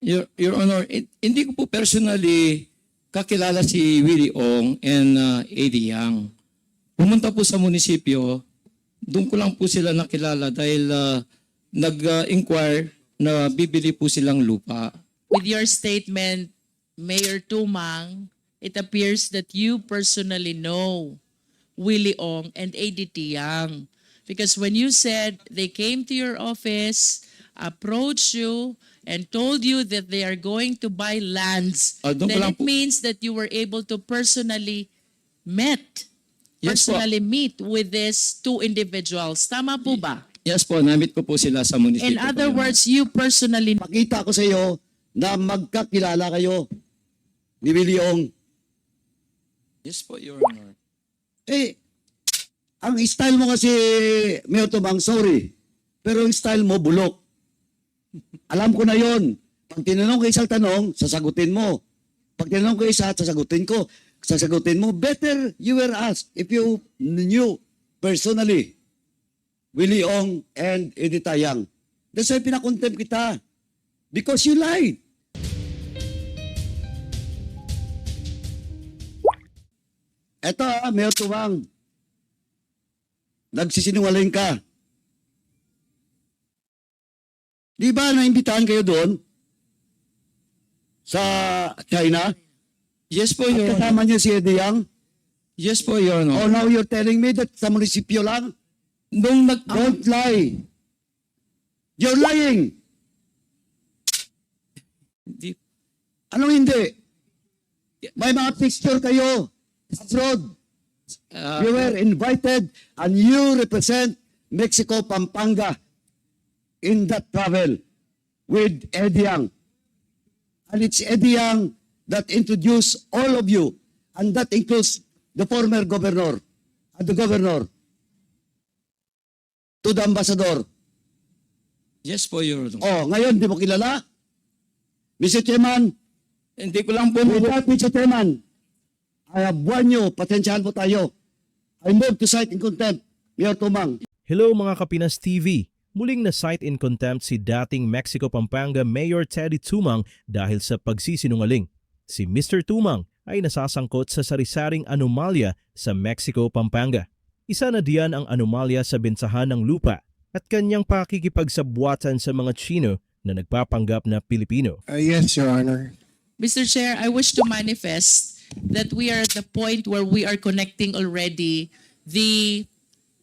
Your, Your Honor, hin- hindi ko po personally kakilala si Willie Ong and uh, Eddie Yang. Pumunta po sa munisipyo, doon ko lang po sila nakilala dahil uh, nag-inquire na bibili po silang lupa. With your statement, Mayor Tumang, it appears that you personally know Willie Ong and ADT Yang. Because when you said they came to your office, approached you, and told you that they are going to buy lands, Ah, doon ko then lang it po- means that you were able to personally met, Yes po. personally meet with these two individuals. Tama po ba? Yes po, namit ko po sila sa munisipyo. In po, other Your Honor. words, you personally Pakita ko sa iyo na magkakilala kayo ni Willie Ong. Yes po, Your Honor. Eh, ang style mo kasi, Mayor Tumang, sorry, pero ang style mo bulok. Alam ko na yon. Pag tinanong ko isang tanong, sasagutin mo. Pag tinanong ko isa, sasagutin ko. Sasagutin mo. Better you were asked if you knew personally Willie Ong and Edith Yang. That's why pinakontempt kita. Because you lied. Eto ah, Mayor Tumang. Nagsisinungaling ka. Di ba naimbitahan kayo doon? Sa China? Yes po, At Your Honor. kasama niya si Eddie Yang? Yes po, Your Honor. Oh, now you're telling me that sa munisipyo lang? Nung nag... Don't lie. You're lying. Di- Anong hindi? May mga picture kayo abroad. ah, You were invited and you represent Mexico, Pampanga in that travel with Eddie Yang. And it's Eddie Yang that introduced all of you and that includes the former governor and the governor to the ambassador. yes po, Your Honor. Oh, ngayon di mo kilala? Mr. Chairman, Hindi ko lang po... with that, Mr. Chairman, I have warned you, patensyahan po tayo. I move to cite in contempt, Mayor Tumang. Hello mga Kapinas TV! Muling na cite in contempt si dating Mexico Pampanga Mayor Teddy Tumang dahil sa pagsisinungaling. Si Mr. Tumang ay nasasangkot sa sarisaring anomalya sa Mexico Pampanga. Isa na diyan ang anomalya sa bensahan ng lupa at kanyang pakikipagsabwatan sa mga Chino na nagpapanggap na Pilipino. Uh, yes, Your Honor. Mr. Chair, I wish to manifest that we are at the point where we are connecting already the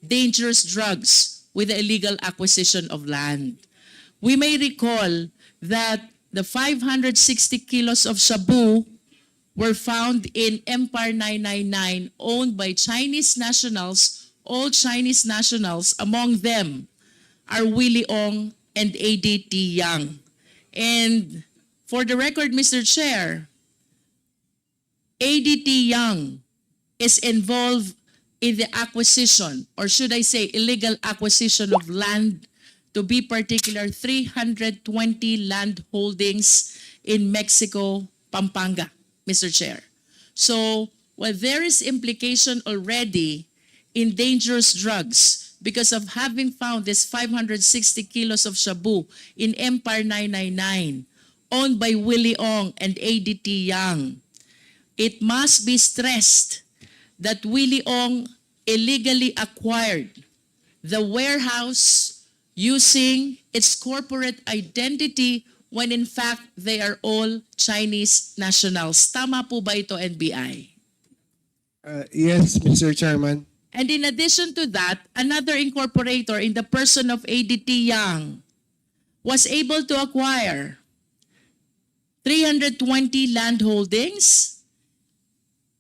dangerous drugs with the illegal acquisition of land. We may recall that the 560 kilos of shabu were found in Empire 999 owned by Chinese nationals, all Chinese nationals, among them are Willie Ong and ADT Yang. And for the record, Mr. Chair, ADT Young is involved in the acquisition, or should I say illegal acquisition of land, to be particular 320 land holdings in Mexico, Pampanga, Mr. Chair. So, while there is implication already in dangerous drugs because of having found this 560 kilos of shabu in Empire 999, owned by Willie Ong and ADT Young, it must be stressed that Willie Ong illegally acquired the warehouse using its corporate identity when in fact they are all Chinese nationals. Tama po ba ito, NBI? Uh, yes, Mr. Chairman. And in addition to that, another incorporator in the person of ADT Young was able to acquire 320 land holdings.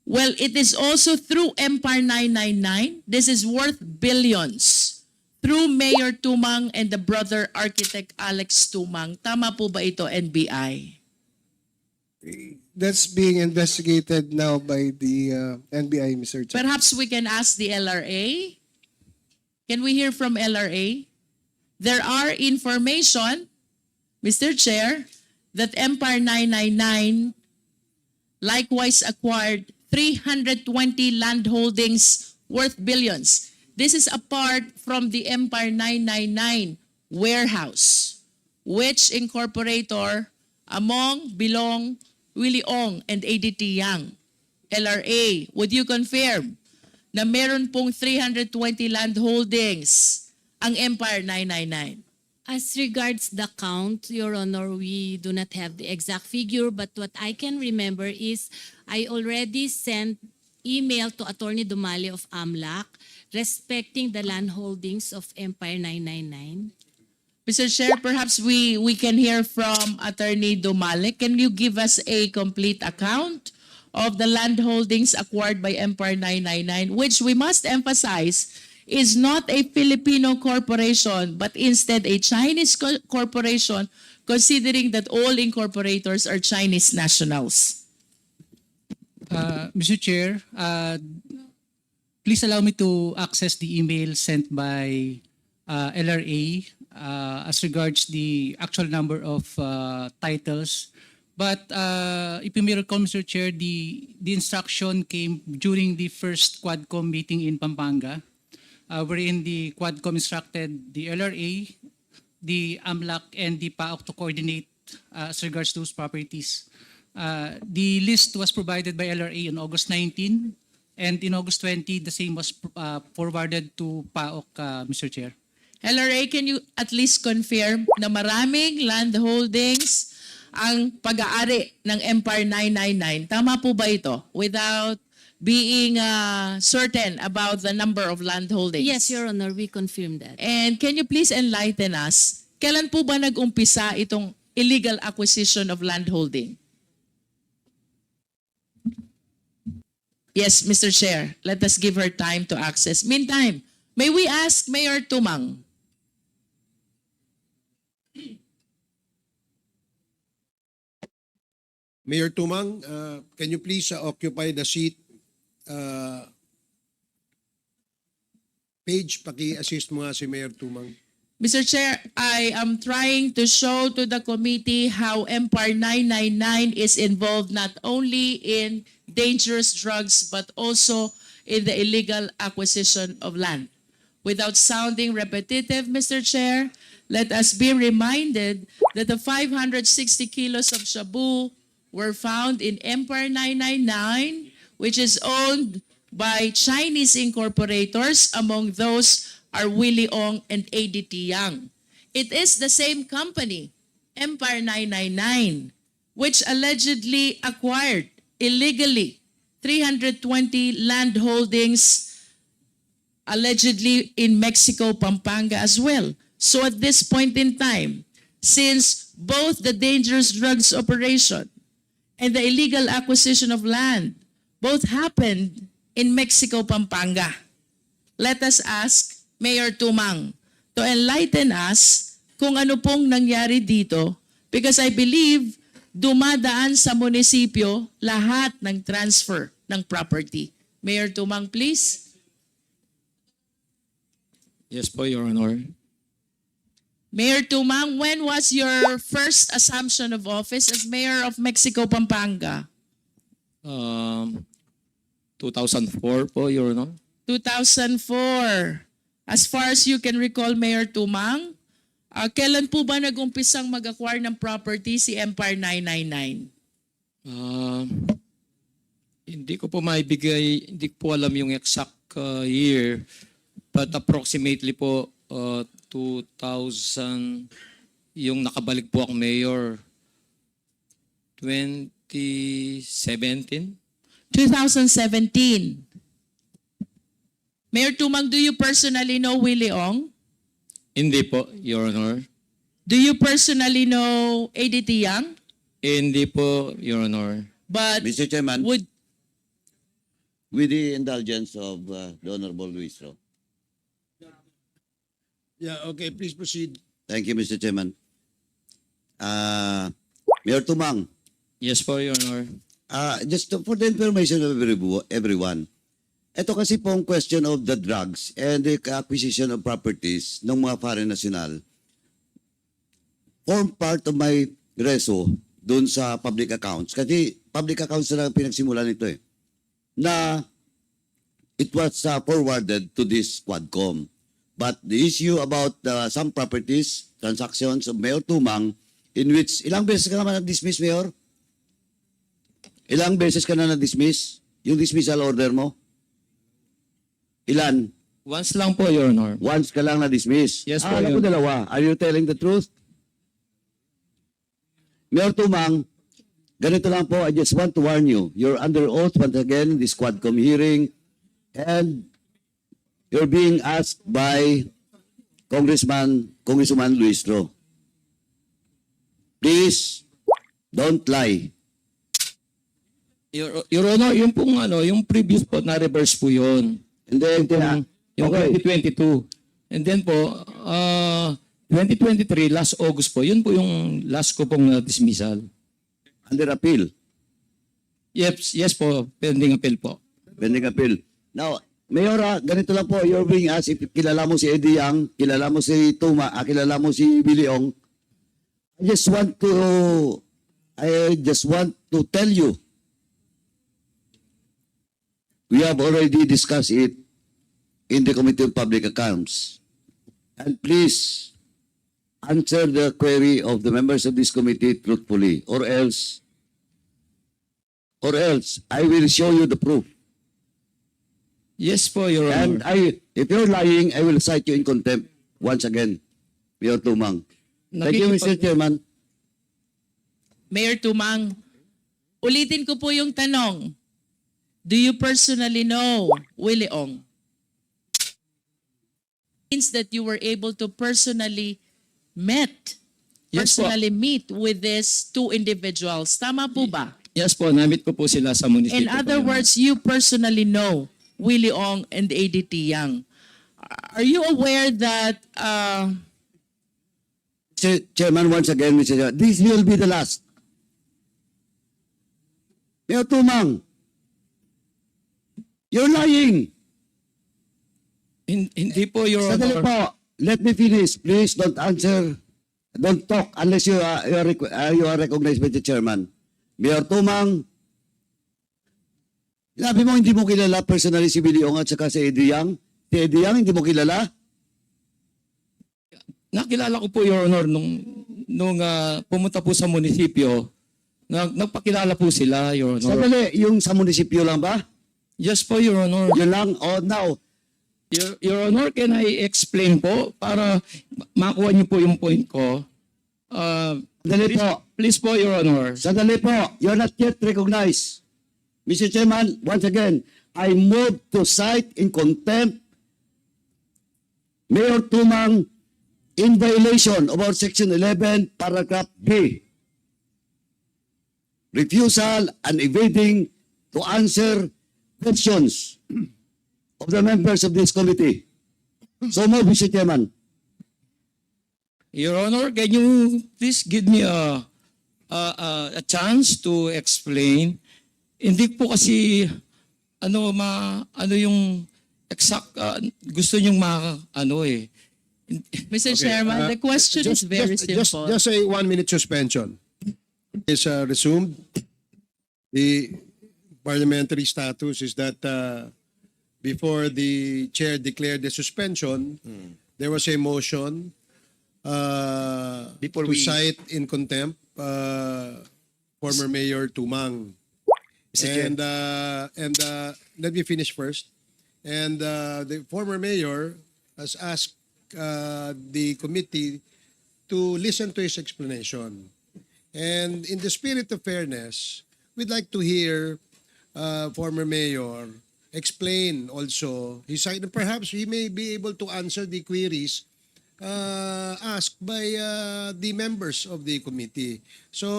Well, it is also through Empire 999. This is worth billions. Through Mayor Tumang and the brother architect Alex Tumang. Tama po ba ito, NBI? That's being investigated now by the uh, NBI, Mr. Chairman. Perhaps we can ask the LRA. Can we hear from LRA? There are information, Mr. Chair, that Empire 999 likewise acquired 320 land holdings worth billions. This is apart from the Empire 999 warehouse, which incorporator among Bilong, Willie Ong, and ADT Yang. LRA, would you confirm na meron pong 320 land holdings ang Empire 999? As regards the count, Your Honor, we do not have the exact figure, but what I can remember is I already sent email to Attorney Dumali of AMLAC respecting the land holdings of Empire 999. Mr. Chair, perhaps we, we can hear from Attorney Dumale. Can you give us a complete account of the land holdings acquired by Empire 999, which we must emphasize is not a Filipino corporation, but instead a Chinese co- corporation, considering that all incorporators are Chinese nationals? Uh, Mr. Chair, uh, please allow me to access the email sent by uh, LRA uh, as regards the actual number of uh, titles. But uh, if you may recall, Mr. Chair, the, the instruction came during the first Quadcom meeting in Pampanga, uh, wherein the Quadcom instructed the LRA, the AMLAC, and the PAOK to coordinate uh, as regards those properties. Uh, the list was provided by LRA on August 19, and in August 20, the same was uh, forwarded to PAOK, uh, Mr. Chair. LRA, can you at least confirm na maraming land holdings ang pag-aari ng Empire 999? Tama po ba ito? Without being uh, certain about the number of land holdings? Yes, Your Honor, we confirm that. And can you please enlighten us, kailan po ba nag-umpisa itong illegal acquisition of land holding? Yes, Mr. Chair, let us give her time to access. Meantime, may we ask Mayor Tumang? Mayor Tumang, uh, can you please uh, occupy the seat? Uh, Page, paki-assist mo nga si Mayor Tumang. Mr. Chair, I am trying to show to the committee how Empire 999 is involved not only in dangerous drugs but also in the illegal acquisition of land. Without sounding repetitive, Mr. Chair, let us be reminded that the 560 kilos of shabu were found in Empire 999, which is owned by Chinese incorporators. Among those are Willie Ong and ADT Young. It is the same company, Empire 999, which allegedly acquired illegally 320 land holdings allegedly in Mexico, Pampanga as well. So at this point in time, since both the dangerous drugs operation and the illegal acquisition of land both happened in Mexico, Pampanga, let us ask Mayor Tumang to enlighten us kung ano pong nangyari dito because I believe dumadaan sa munisipyo lahat ng transfer ng property. Mayor Tumang, please. Yes po, Your Honor. Mayor Tumang, when was your first assumption of office as mayor of Mexico, Pampanga? Um, 2004 po, Your Honor. 2004. As far as you can recall, Mayor Tumang, ah, kailan po ba nag-umpisang mag-acquire ng property si Empire 999? Um, hindi ko po maibigay, hindi ko po alam yung exact uh, year, but approximately po uh, 2000, yung nakabalik po ako mayor, 2017? 2017. Mayor Tumang, do you personally know Willie Ong? Hindi po, Your Honor. Do you personally know ADT Young? Hindi po, Your Honor. But Mr. Chairman, would with the indulgence of uh, the Honorable Luis Ro. Yeah, okay, please proceed. Thank you, Mr. Chairman. Uh, Mayor Tumang, Yes po, Your Honor. Uh, just to- for the information of everybo- everyone, ito kasi pong question of the drugs and the acquisition of properties ng mga foreign national form part of my reso doon sa public accounts. Kasi public accounts na pinagsimulan nito eh. Na it was uh, forwarded to this Quadcom. But the issue about uh, some properties, transactions of Mayor Tumang in which ilang beses ka naman na-dismiss, Mayor? Ilang beses ka na na-dismiss? Yung dismissal order mo? Ilan? Once lang po, Your Honor. Once ka lang na-dismiss? Yes, ah, po, alam ko Your- dalawa. Are you telling the truth? Mayor Tumang, ganito lang po, I just want to warn you. You're under oath once again in this Quadcom hearing and you're being asked by Congressman, Congressman Luis Ro. Please, don't lie. Your, Your Honor, yung pong ano, yung previous po, na-reverse po yun. And then, Yung, yung Okay. 2022. And then po, uh, 2023, last August po, yun po yung last ko pong na-dismissal. under appeal. Yes, yes po, pending appeal po. Pending appeal. Now, Mayora, ganito lang po, you're being asked if kilala mo si Eddie Yang, kilala mo si Tuma, ah, kilala mo si Billy Ong. I just want to, I just want to tell you, we have already discussed it in the Committee on Public Accounts. And please, answer the query of the members of this committee truthfully, or else, or else, I will show you the proof. Yes po, Your And Honor. I, if you're lying, I will cite you in contempt once again, Mayor Tumang. Thank you, Mr. Chairman. Mayor Tumang, ulitin ko po yung tanong. Do you personally know Willie Ong? Means that you were able to personally met, Yes po. personally meet with these two individuals. Tama po ba? Yes po, namit ko po sila sa munisipyo. In po, other Your Honor. words, you personally know Willie Ong and ADT Young. Are you aware that uh. Chairman, once again, Mr. This will be the last. Mayor Tumang, you're lying. Hin- Hindi po, Your Sandali Honor. po. Let me finish. Please don't answer. Don't talk unless you are, you are, requ- uh, you are recognized by the chairman. Mayor Tumang, sinabi mo hindi mo kilala personally si Billy Ong at saka si Eddie Yang. Si Eddie Yang, hindi mo kilala? Nakilala ko po, Your Honor, nung, nung ah, pumunta po sa munisipyo, nag, nagpakilala po sila, Your Honor. Sandali, yung sa munisipyo lang ba? Yes po, Your Honor. Yun lang? Oh, now, Your, Your Honor, can I explain po para makuha niyo po yung point ko? Uh, sandali please, po. please po, Your Honor. Sandali po. You're not yet recognized. Mr. Chairman, once again, I move to cite in contempt Mayor Tumang in violation of our Section 11, Paragraph B. Refusal and evading to answer questions of the members of this committee. So move, Mr. Chairman. Your Honor, can you please give me a, a, a, a chance to explain? Hindi po kasi ano ma ano yung exact uh, gusto niyong ma ano eh. Mr. Okay, Chairman, uh, the question is just- very just, just- simple. Just, a one-minute suspension is uh, resumed. The parliamentary status is that uh, before the chair declared the suspension, there was a motion uh, Before to we- cite in contempt uh, former Mayor Tumang. And uh, and uh, let me finish first. And uh, the former mayor has asked uh, the committee to listen to his explanation. And in the spirit of fairness, we'd like to hear uh, former mayor explain also his side. And perhaps he may be able to answer the queries uh, asked by uh, the members of the committee. So,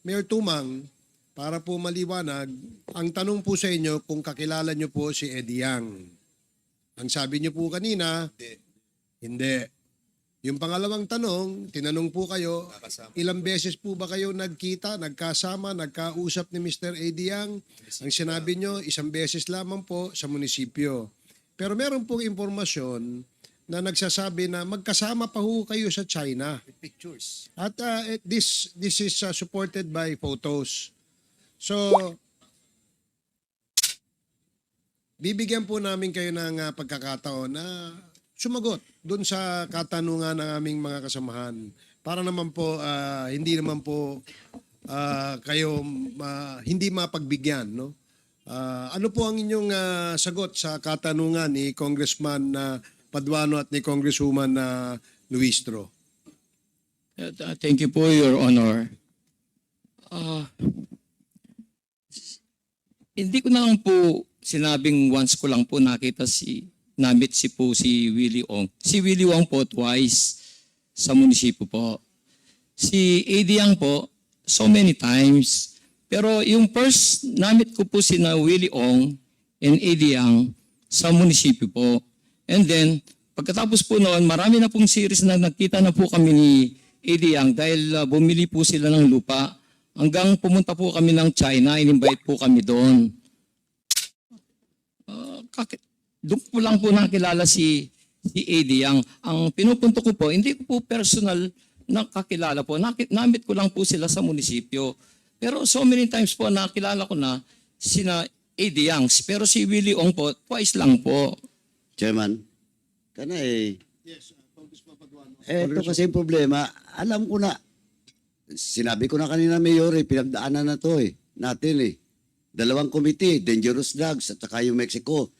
Mayor Tumang, para po maliwanag, ang tanong po sa inyo kung kakilala nyo po si Eddie Yang. Ang sabi nyo po kanina, hindi. Yung pangalawang tanong, tinanong po kayo, ilang beses po ba kayo nagkita, nagkasama, nagkausap ni Mr. Eddie Yang? Ang sinabi nyo, isang beses lamang po sa munisipyo. Pero meron pong impormasyon na nagsasabi na magkasama pa ho kayo sa China. Pictures. At uh, this this is uh, supported by photos. So bibigyan po namin kayo ng uh, pagkakataon na sumagot doon sa katanungan ng aming mga kasamahan. para naman po ah, hindi naman po ah, kayo ma- hindi mapagbigyan, no? Ah, ano po ang inyong ah, sagot sa katanungan ni Congressman na Paduano at ni Congresswoman na Luistro? Uh, uh, Thank you po, Your Honor. Ah, hindi ko na lang po sinabing once ko lang po nakita si namit si po si Willie Ong. Si Willie Ong po twice sa munisipyo po. Si Eddie Yang po so many times. Pero yung first namit ko po si na Willie Ong and Eddie Yang sa munisipyo po. And then, pagkatapos po noon, marami na pong series na nakita na po kami ni Eddie Yang dahil uh, bumili po sila ng lupa. Hanggang pumunta po kami ng China, in-invite po kami doon. Uh, kaki- doon po lang po nakilala si si Eddie Yang. Ang pinupunto ko po, hindi ko po personal na kakilala po. Nakit, namit ko lang po sila sa munisipyo. Pero so many times po nakilala ko na sina Eddie Yang. Pero si Willie Ong po, twice lang po. Chairman, kana eh. Eh, ito kasi yung problema. Alam ko na, sinabi ko na kanina, Mayor, eh, pinagdaanan na to eh. Natin eh. Dalawang committee, dangerous drugs at saka yung Mexico.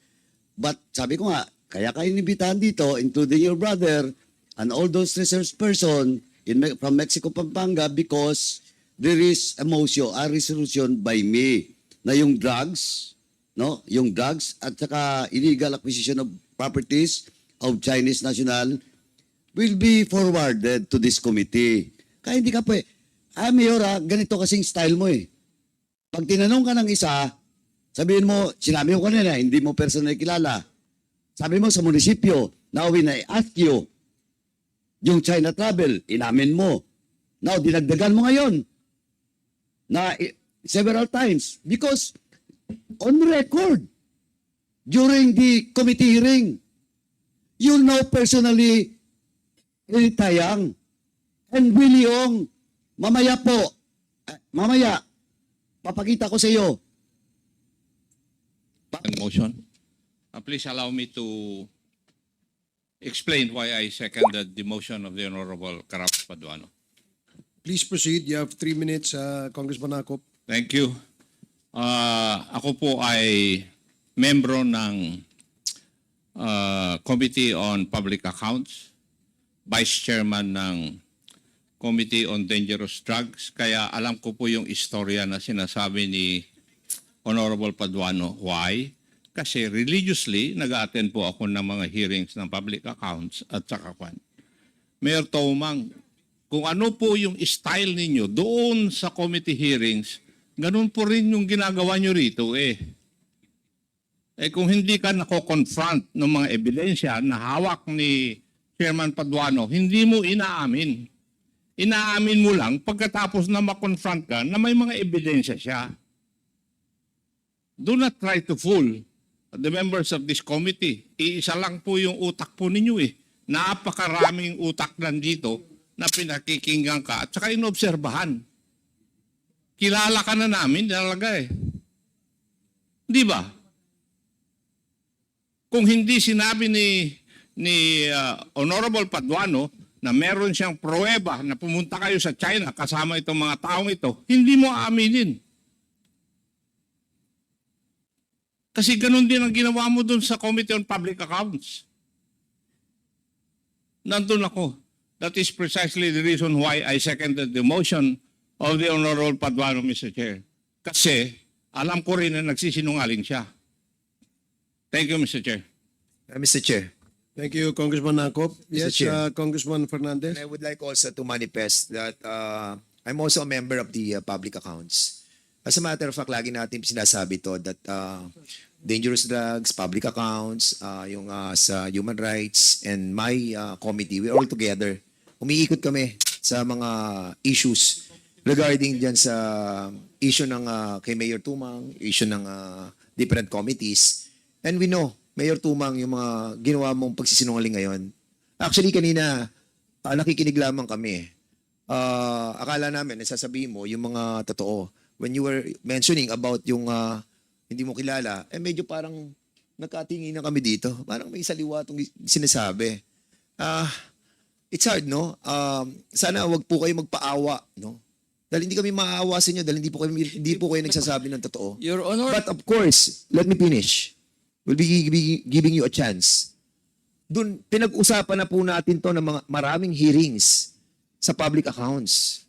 But sabi ko nga, kaya kayo inibitahan dito, including your brother and all those research person in, from Mexico, Pampanga because there is a motion, a resolution by me na yung drugs, no? Yung drugs at saka illegal acquisition of properties of Chinese national will be forwarded to this committee. Kaya hindi ka pa ah, Mayor, ah, ganito kasing style mo eh. Pag tinanong ka ng isa, sabihin mo, sinabi ko kanina, hindi mo personal kilala. Sabi mo sa munisipyo, now when I ask you, yung China travel, inamin mo. Now, dinagdagan mo ngayon na several times because on record during the committee hearing, you know personally Eddie Tayang and Willie Ong. Mamaya po, mamaya, papakita ko sa iyo. Second motion. Uh, Please allow me to explain why I seconded the motion of the Honorable Carap Paduano. Please proceed. You have three minutes, uh, Congressman Akop. Thank you. Uh, ako po ay membro ng uh, Committee on Public Accounts, Vice Chairman ng Committee on Dangerous Drugs, kaya alam ko po yung istorya na sinasabi ni Honorable Paduano. Why? Kasi religiously, nag-attend po ako ng mga hearings ng public accounts at saka kwan. Mayor Tomang, kung ano po yung style ninyo doon sa committee hearings, ganun po rin yung ginagawa nyo rito eh. Eh kung hindi ka nako-confront ng mga ebidensya na hawak ni Chairman Paduano, hindi mo inaamin. Inaamin mo lang pagkatapos na makonfront ka na may mga ebidensya siya. Do not try to fool the members of this committee. Iisa lang po yung utak po ninyo eh. Napakaraming utak nandito na pinakikinggan ka at saka inobserbahan. Kilala ka na namin talaga eh. Di ba? Kung hindi sinabi ni ni uh, Honorable Paduano na meron siyang pruweba na pumunta kayo sa China kasama itong mga taong ito, hindi mo aaminin. Kasi ganun din ang ginawa mo dun sa Committee on Public Accounts. Nandun ako. That is precisely the reason why I seconded the motion of the Honorable Paduano, Mr. Chair. Kasi alam ko rin na nagsisinungaling siya. Thank you, Mr. Chair. Uh, Mr. Chair, Thank you, Congressman Akop. Yes, Chair. uh, Congressman Fernandez. and I would like also to manifest that uh, I'm also a member of the uh, public accounts. As a matter of fact, lagi natin sinasabi to that uh, dangerous drugs, public accounts, uh, yung uh, sa human rights, and my uh, committee, we're all together. Umiikot kami sa mga issues regarding dyan sa issue ng uh, kay Mayor Tumang, issue ng uh, different committees. And we know, Mayor Tumang, yung mga ginawa mong pagsisinungaling ngayon. Actually, kanina, ah, nakikinig lamang kami. Ah, akala namin, nasasabihin mo yung mga totoo. When you were mentioning about yung ah, hindi mo kilala, eh medyo parang nagkatingin na kami dito. Parang may saliwa itong sinasabi. Ah, it's hard, no? Um, sana wag po kayo magpaawa, no? Dahil hindi kami maaawa sa inyo, dahil hindi po, kami, hindi po kayo nagsasabi ng totoo. Your Honor, But of course, let me finish. We'll be gi- giving you a chance. Doon, pinag-usapan na po natin to ng mga maraming hearings sa public accounts.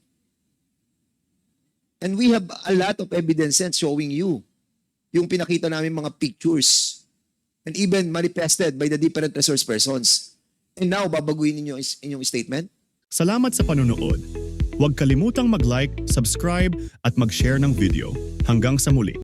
And we have a lot of evidences showing you yung pinakita namin mga pictures and even manifested by the different resource persons. And now, babaguhin ninyo inyong statement? Salamat sa panunood. Huwag kalimutang mag-like, subscribe at mag-share ng video. Hanggang sa muli.